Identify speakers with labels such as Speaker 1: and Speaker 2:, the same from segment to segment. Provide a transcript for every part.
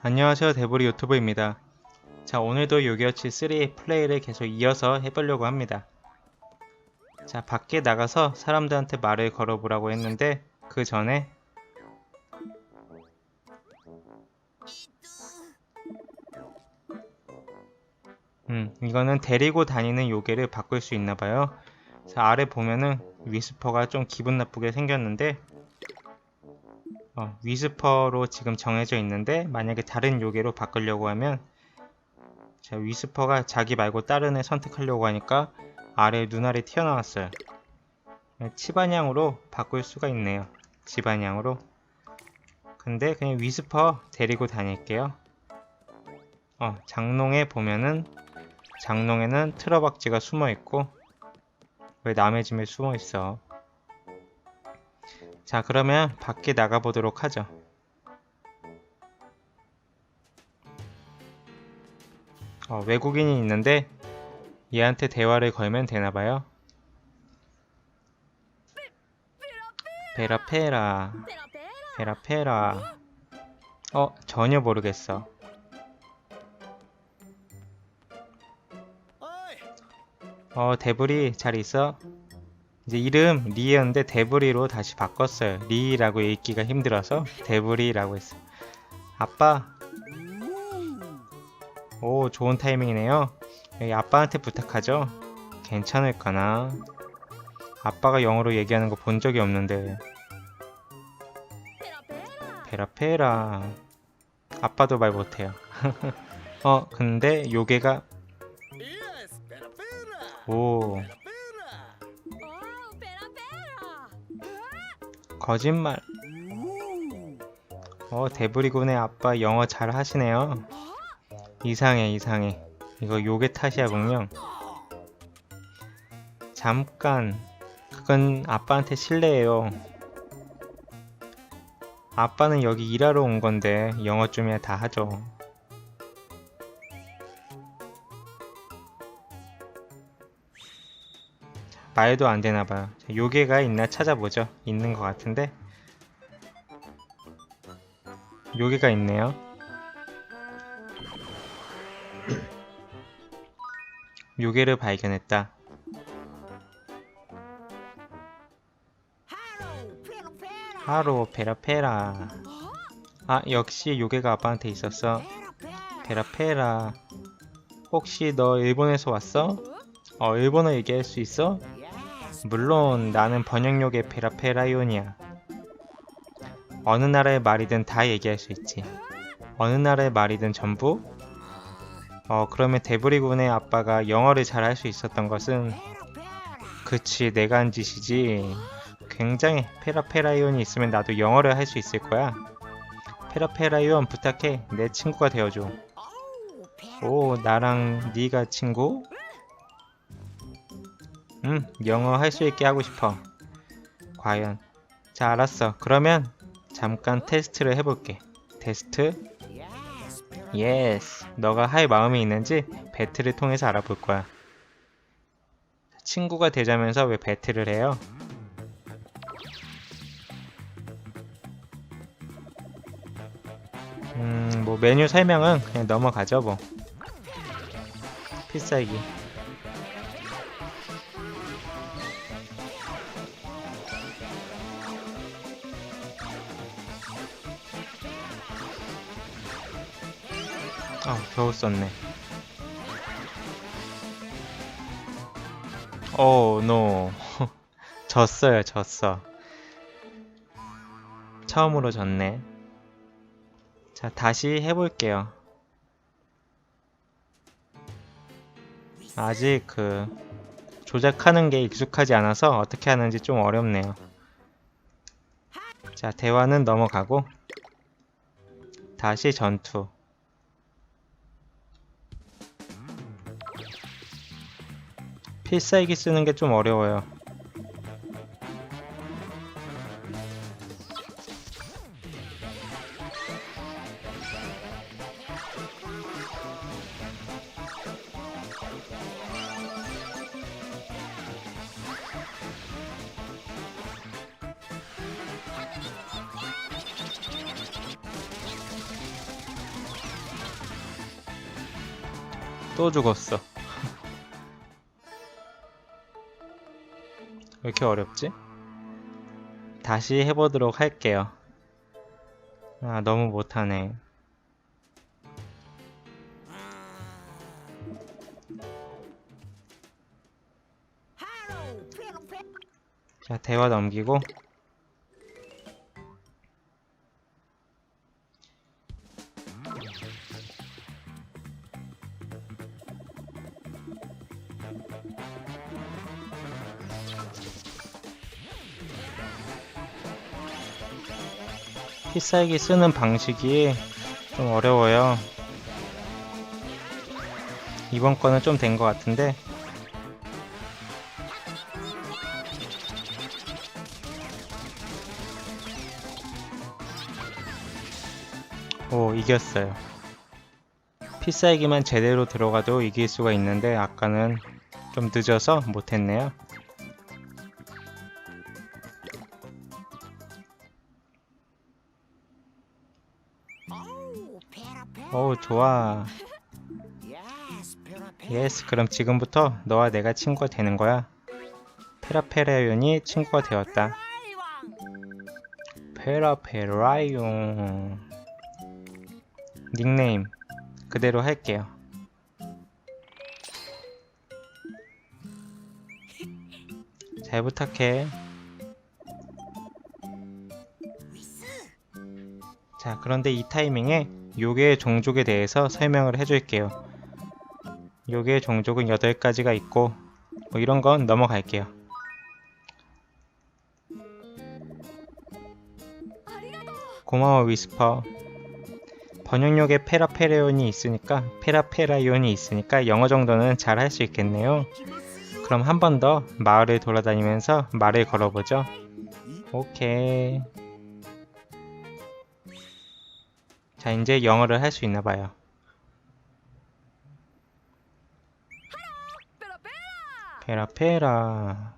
Speaker 1: 안녕하세요 데브리 유튜브입니다. 자 오늘도 요기어치 3 플레이를 계속 이어서 해보려고 합니다. 자 밖에 나가서 사람들한테 말을 걸어보라고 했는데 그 전에 음 이거는 데리고 다니는 요괴를 바꿀 수 있나봐요. 자 아래 보면은 위스퍼가 좀 기분 나쁘게 생겼는데 어, 위스퍼로 지금 정해져 있는데 만약에 다른 요괴로 바꾸려고 하면 자, 위스퍼가 자기 말고 다른 애 선택하려고 하니까 아래 눈알이 튀어나왔어요. 치반향으로 바꿀 수가 있네요. 집안향으로. 근데 그냥 위스퍼 데리고 다닐게요. 어, 장롱에 보면은 장롱에는 트러박쥐가 숨어 있고 왜 남의 집에 숨어 있어? 자, 그러면 밖에 나가 보도록 하죠. 어, 외국인이 있는데 얘한테 대화를 걸면 되나봐요. 베라페라, 베라페라. 어, 전혀 모르겠어. 어, 데브리 잘 있어? 이제 이름 리였는데 데브리로 다시 바꿨어요. 리라고 읽기가 힘들어서 데브리라고 했어. 아빠. 오, 좋은 타이밍이네요. 여기 아빠한테 부탁하죠? 괜찮을까나? 아빠가 영어로 얘기하는 거 본 적이 없는데. 페라페라. 아빠도 말 못해요. 어, 근데 요괴가 오, 거짓말. 어, 데브리군의 아빠 영어 잘 하시네요. 이상해, 이상해. 이거 요괴 탓이야군요. 잠깐. 그건 아빠한테 실례예요. 아빠는 여기 일하러 온 건데 영어 좀이야 다 하죠. 말도 안 되나 봐요. 자, 요괴가 있나 찾아보죠. 있는 것 같은데. 요괴가 있네요. 요괴를 발견했다. 하로 페라페라. 아 역시 요괴가 아빠한테 있었어. 페라페라. 혹시 너 일본에서 왔어? 어 일본어 얘기할 수 있어? 물론 나는 번역력의 페라페라이온이야. 어느 나라의 말이든 다 얘기할 수 있지. 어느 나라의 말이든 전부? 어, 그러면 데브리군의 아빠가 영어를 잘 할 수 있었던 것은 그치, 내가 한 짓이지. 굉장히 페라페라이온이 있으면 나도 영어를 할 수 있을 거야. 페라페라이온 부탁해. 내 친구가 되어줘. 오, 나랑 네가 친구? 응, 영어 할 수 있게 하고 싶어. 과연. 자, 알았어. 그러면 잠깐 테스트를 해볼게. 테스트? 예스. 너가 할 마음이 있는지 배틀을 통해서 알아볼 거야. 친구가 되자면서 왜 배틀을 해요? 음, 뭐 메뉴 설명은 그냥 넘어가죠, 뭐. 필살기. 아, 겨우 썼네. 오, 노. 졌어요, 졌어. 처음으로 졌네. 자, 다시 해볼게요. 아직 그, 조작하는 게 익숙하지 않아서 어떻게 하는지 좀 어렵네요. 자, 대화는 넘어가고, 다시 전투. 필살기 쓰는 게 좀 어려워요. 또 죽었어. 이렇게 어렵지? 다시 해보도록 할게요. 아, 너무 못하네. 자, 대화 넘기고. 필살기 쓰는 방식이 좀 어려워요. 이번 거는 좀 된 것 같은데 오 이겼어요. 필살기만 제대로 들어가도 이길 수가 있는데 아까는 좀 늦어서 못했네요. 오 좋아. 예스 그럼 지금부터 너와 내가 친구가 되는 거야. 페라페라ion이 친구가 되었다. 페라페라이온 닉네임 그대로 할게요. 잘 부탁해. 자, 그런데 이 타이밍에 요괴의 종족에 대해서 설명을 해줄게요. 요괴의 종족은 8가지가 있고, 뭐 이런 건 넘어갈게요. 고마워 위스퍼. 번역력에 페라페레온이 있으니까 페라페라이온이 있으니까 영어 정도는 잘 할 수 있겠네요. 그럼 한 번 더 마을을 돌아다니면서 말을 걸어보죠. 오케이. 자, 이제 영어를 할 수 있나 봐요. 페라페라.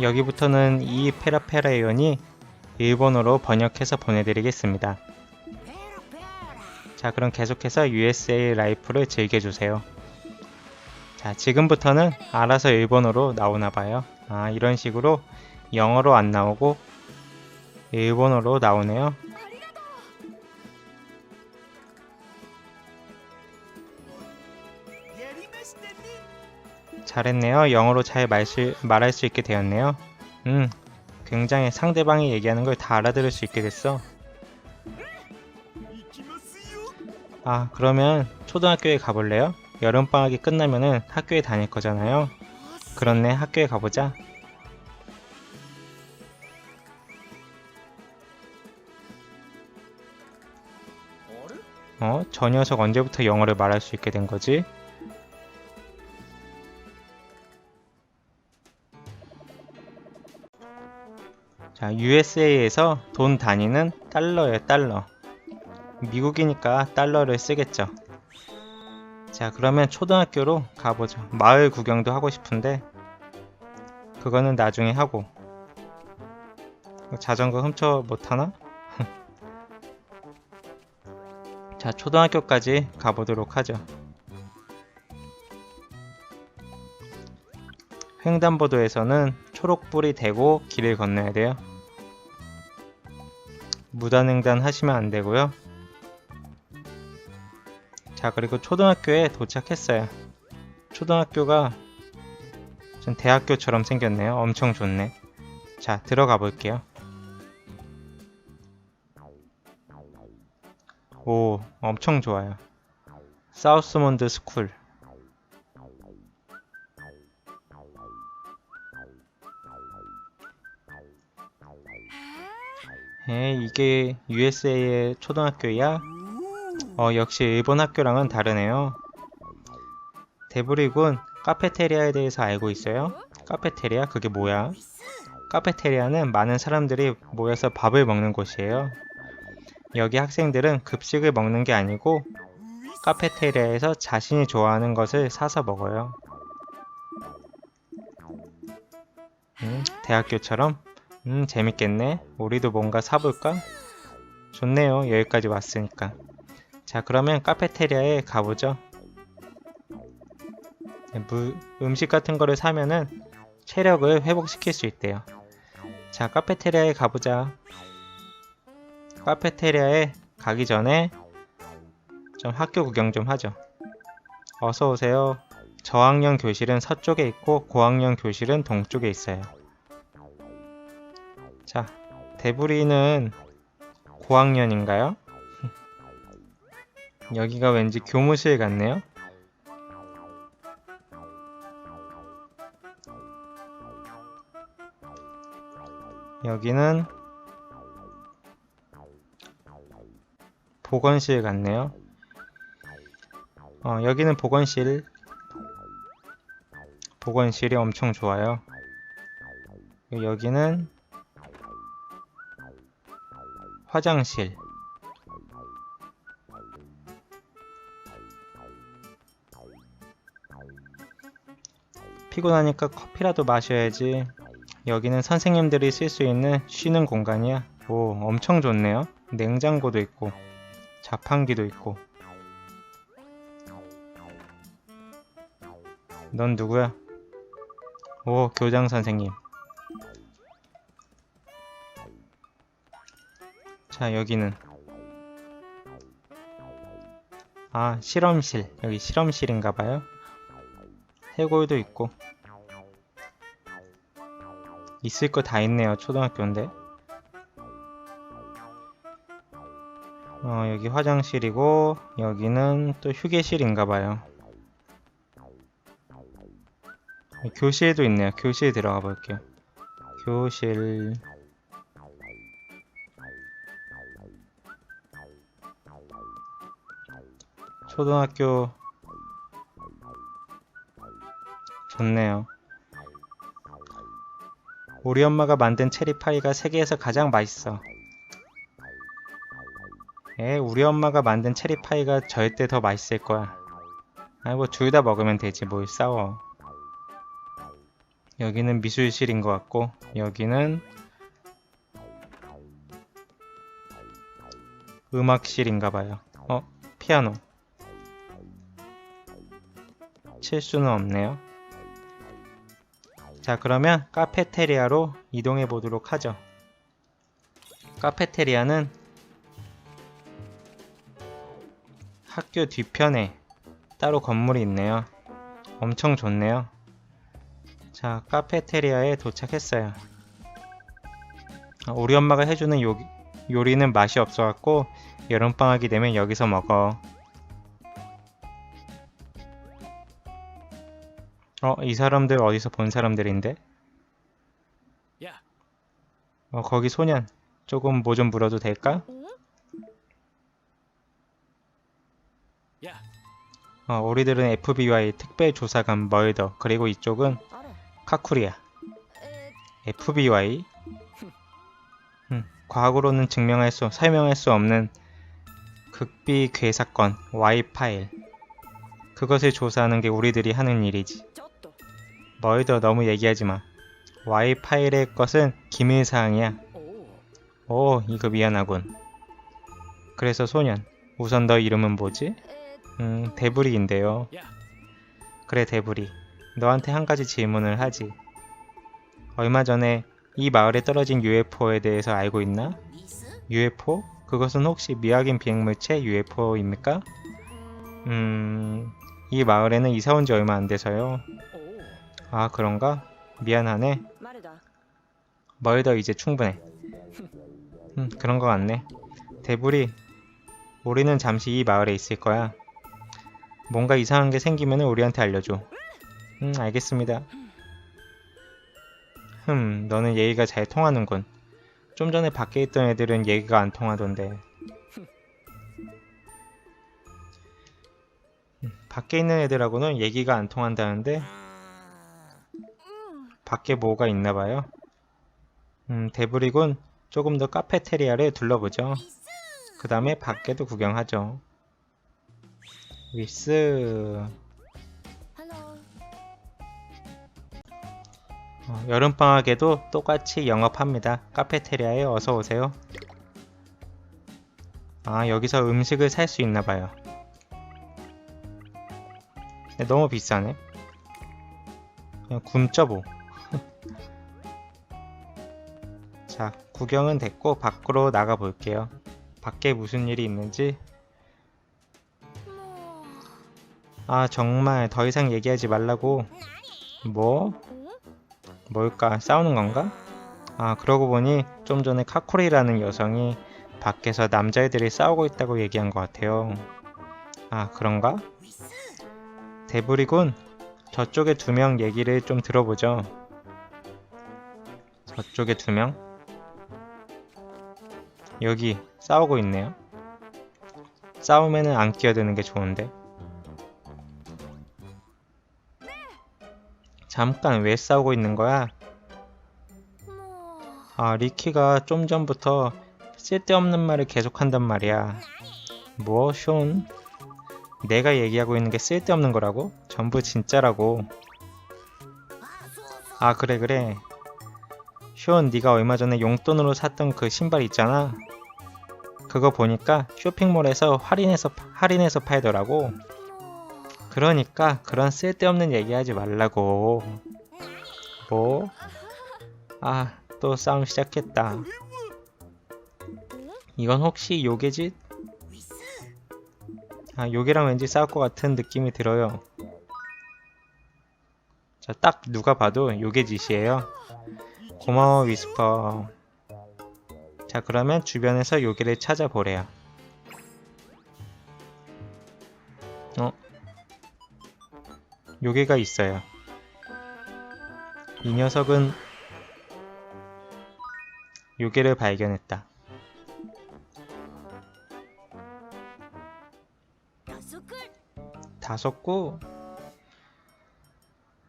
Speaker 1: 여기부터는 이 페라페라이온이 일본어로 번역해서 보내드리겠습니다. 자, 그럼 계속해서 USA 라이프를 즐겨주세요. 자, 지금부터는 알아서 일본어로 나오나 봐요. 아, 이런 식으로 영어로 안 나오고 일본어로 나오네요. 잘했네요. 영어로 잘 말 수- 말할 수 있게 되었네요. 음, 굉장히 상대방이 얘기하는 걸 다 알아들을 수 있게 됐어. 아, 그러면 초등학교에 가볼래요? 여름방학이 끝나면은 학교에 다닐 거잖아요. 그렇네, 학교에 가보자. 어? 저 녀석 언제부터 영어를 말할 수 있게 된 거지? 자, USA에서 돈 단위는 달러예요, 달러. 미국이니까 달러를 쓰겠죠. 자, 그러면 초등학교로 가보죠. 마을 구경도 하고 싶은데, 그거는 나중에 하고. 자전거 훔쳐 못하나? 자, 초등학교까지 가보도록 하죠. 횡단보도에서는 초록불이 되고 길을 건너야 돼요. 무단횡단 하시면 안 되고요. 자, 그리고 초등학교에 도착했어요. 초등학교가 좀 대학교처럼 생겼네요. 엄청 좋네. 자, 들어가 볼게요. 오, 엄청 좋아요. 사우스몬드 스쿨. 에, 이게 USA의 초등학교야? 어, 역시 일본 학교랑은 다르네요. 데브리군 카페테리아에 대해서 알고 있어요? 카페테리아? 그게 뭐야? 카페테리아는 많은 사람들이 모여서 밥을 먹는 곳이에요. 여기 학생들은 급식을 먹는 게 아니고 카페테리아에서 자신이 좋아하는 것을 사서 먹어요. 음, 대학교처럼? 음, 재밌겠네. 우리도 뭔가 사볼까? 좋네요. 여기까지 왔으니까. 자, 그러면 카페테리아에 가보죠. 네, 무, 음식 같은 거를 사면은 체력을 회복시킬 수 있대요. 자, 카페테리아에 가보자. 카페테리아에 가기 전에 좀 학교 구경 좀 하죠. 어서 오세요. 저학년 교실은 서쪽에 있고 고학년 교실은 동쪽에 있어요. 자, 대부리는 고학년인가요? 여기가 왠지 교무실 같네요. 여기는 보건실 같네요. 어, 여기는 보건실. 보건실이 엄청 좋아요. 여기는 화장실. 피곤하니까 커피라도 마셔야지. 여기는 선생님들이 쓸 수 있는 쉬는 공간이야. 오, 엄청 좋네요. 냉장고도 있고, 자판기도 있고. 넌 누구야? 오, 교장 선생님. 자, 여기는. 아, 실험실. 여기 실험실인가봐요. 해골도 있고. 있을 거 다 있네요. 초등학교인데. 어, 여기 화장실이고, 여기는 또 휴게실인가봐요. 교실도 있네요. 교실 들어가 볼게요. 교실. 초등학교 좋네요. 우리 엄마가 만든 체리파이가 세계에서 가장 맛있어. 에, 우리 엄마가 만든 체리파이가 절대 더 맛있을 거야. 아이고, 둘 다 먹으면 되지, 뭘 싸워. 여기는 미술실인 것 같고, 여기는 음악실인가 봐요. 어, 피아노. 칠 수는 없네요. 자, 그러면 카페테리아로 이동해 보도록 하죠. 카페테리아는 학교 뒤편에 따로 건물이 있네요. 엄청 좋네요. 자, 카페테리아에 도착했어요. 아, 우리 엄마가 해주는 요, 요리는 맛이 없어갖고 여름방학이 되면 여기서 먹어. 어, 이 사람들 어디서 본 사람들인데?
Speaker 2: 야,
Speaker 1: 어, 거기 소년. 조금 뭐 좀 물어도 될까? 어, 우리들은 FBI 특별조사관 멀더, 그리고 이쪽은.
Speaker 3: 에,
Speaker 1: FBI? 음, 과거로는 증명할 수, 설명할 수 없는 극비 괴사건, Y 파일. 그것을 조사하는 게 우리들이 하는 일이지. 너희도 너무 얘기하지 마. 와이파일의 것은 기밀사항이야. 오, 이거 미안하군. 그래서 소년, 우선 너 이름은 뭐지? 음, 데브리인데요. 그래, 데브리. 너한테 한 가지 질문을 하지. 얼마 전에 이 마을에 떨어진 UFO에 대해서 알고 있나? UFO? 그것은 혹시 미확인 비행물체 UFO입니까? 음, 이 마을에는 이사 온 지 얼마 안 돼서요. 아 그런가? 미안하네. 멀더 이제 충분해. 음, 그런 거 같네. 대불이, 우리는 잠시 이 마을에 있을 거야. 뭔가 이상한 게 생기면 우리한테 알려줘. 음, 알겠습니다. 흠, 너는 얘기가 잘 통하는군. 좀 전에 밖에 있던 애들은 얘기가 안 통하던데. 밖에 있는 애들하고는 얘기가 안 통한다는데 밖에 뭐가 있나봐요. 음, 데브릭은 조금 더 카페테리아를 둘러보죠. 그 다음에 밖에도 구경하죠. 위스 어, 여름방학에도 똑같이 영업합니다. 카페테리아에 어서오세요. 아 여기서 음식을 살 수 있나봐요. 너무 비싸네. 그냥 굶쪄보. 자, 구경은 됐고 밖으로 나가 볼게요. 밖에 무슨 일이 있는지. 아, 정말 더 이상 얘기하지 말라고. 뭐? 뭘까? 싸우는 건가? 아, 그러고 보니 좀 전에 카코리라는 여성이 밖에서 남자애들이 싸우고 있다고 얘기한 것 같아요. 아, 그런가? 대부리군. 저쪽에 두 명 얘기를 좀 들어보죠. 저쪽에 두 명? 여기 싸우고 있네요. 싸움에는 안 끼어드는 게 좋은데. 잠깐 왜 싸우고 있는 거야? 아, 리키가 좀 전부터 쓸데없는 말을 계속한단 말이야. 뭐, 쇼온? 내가 얘기하고 있는 게 쓸데없는 거라고? 전부 진짜라고. 아, 그래, 그래. 쇼온, 네가 얼마 전에 용돈으로 샀던 그 신발 있잖아. 그거 보니까 쇼핑몰에서 할인해서, 할인해서 팔더라고. 그러니까 그런 쓸데없는 얘기하지 말라고. 뭐? 아, 또 싸움 시작했다. 이건 혹시 요괴짓? 아, 요괴랑 왠지 싸울 것 같은 느낌이 들어요. 자, 딱 누가 봐도 요괴짓이에요. 고마워, 위스퍼. 자, 그러면 주변에서 요괴를 찾아보래요. 어? 요괴가 있어요. 이 녀석은 요괴를 발견했다. 다섯 구.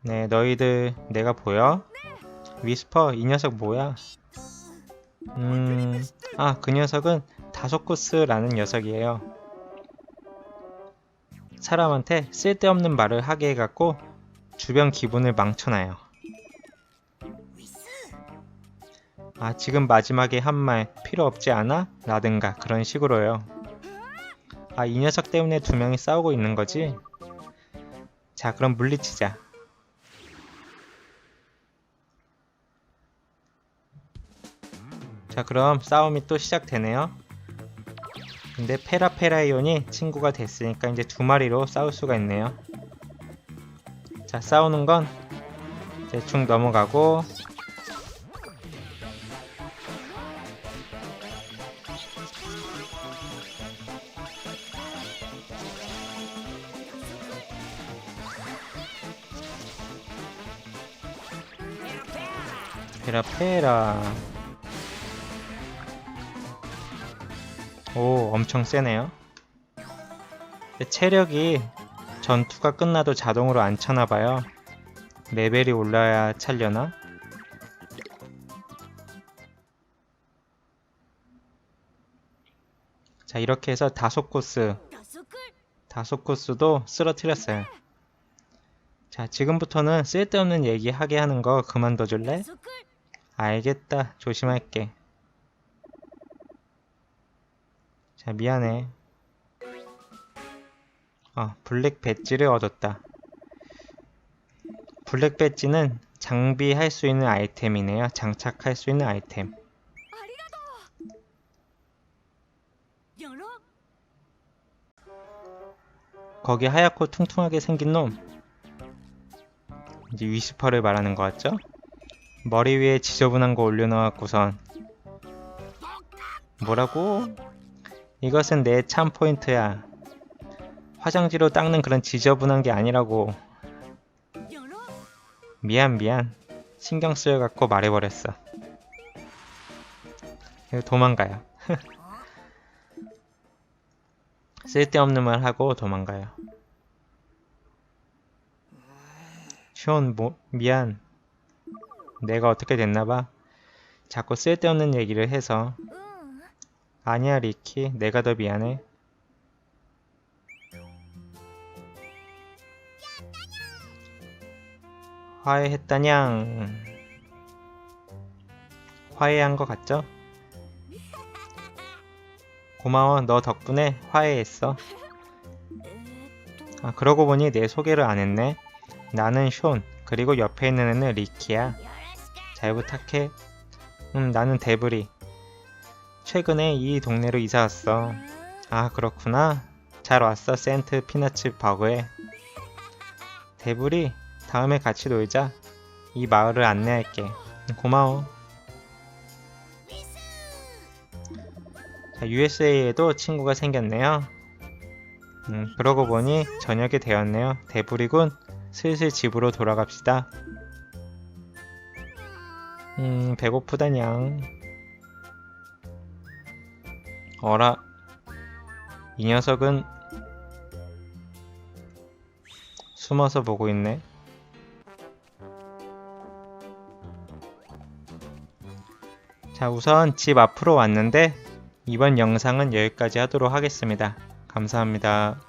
Speaker 1: 네, 너희들 내가 보여? 위스퍼, 이 녀석 뭐야? 음, 아, 그 녀석은 다소쿠스라는 녀석이에요. 사람한테 쓸데없는 말을 하게 해갖고 주변 기분을 망쳐놔요. 아, 지금 마지막에 한 말 필요 없지 않아? 라든가 그런 식으로요. 아, 이 녀석 때문에 두 명이 싸우고 있는 거지? 자, 그럼 물리치자. 자, 그럼 싸움이 또 시작되네요. 근데 페라페라이온이 친구가 됐으니까 이제 두 마리로 싸울 수가 있네요. 자, 싸우는 건 대충 넘어가고 페라페라 오 엄청 세네요 체력이 전투가 끝나도 자동으로 안 차나봐요 레벨이 올라야 찰려나? 자 이렇게 해서 다섯 코스 다섯 코스도 쓰러뜨렸어요 자 지금부터는 쓸데없는 얘기 하게 하는 거 그만둬 줄래? 알겠다. 조심할게. 자, 미안해. 어, 블랙 배지를 얻었다. 블랙 배지는 장비할 수 있는 아이템이네요. 장착할 수 있는 아이템. 거기 하얗고 퉁퉁하게 생긴 놈. 이제 위스퍼를 말하는 것 같죠? 머리 위에 지저분한 거 올려놓았고선 뭐라고? 이것은 내 참 포인트야. 화장지로 닦는 그런 지저분한 게 아니라고. 미안 미안. 신경 쓰여갖고 말해버렸어. 도망가요. 쓸데없는 말 하고 도망가요. 시온 뭐 미안. 내가 어떻게 됐나봐. 자꾸 쓸데없는 얘기를 해서. 아니야 리키. 내가 더 미안해. 화해했다냥. 화해한 것 같죠? 고마워. 너 덕분에 화해했어. 아 그러고 보니 내 소개를 안 했네. 나는 숀 그리고 옆에 있는 애는 리키야. 잘 부탁해. 음 나는 데브리. 최근에 이 동네로 이사 왔어. 아, 그렇구나. 잘 왔어, 센트 피너츠 버그에. 데브리, 다음에 같이 놀자. 이 마을을 안내할게. 음, 고마워. 자, USA에도 친구가 생겼네요. 음, 그러고 보니 저녁이 되었네요. 데브리군, 슬슬 집으로 돌아갑시다. 음, 배고프다냥. 어라, 이 녀석은 숨어서 보고 있네. 자, 우선 집 앞으로 왔는데 이번 영상은 여기까지 하도록 하겠습니다. 감사합니다.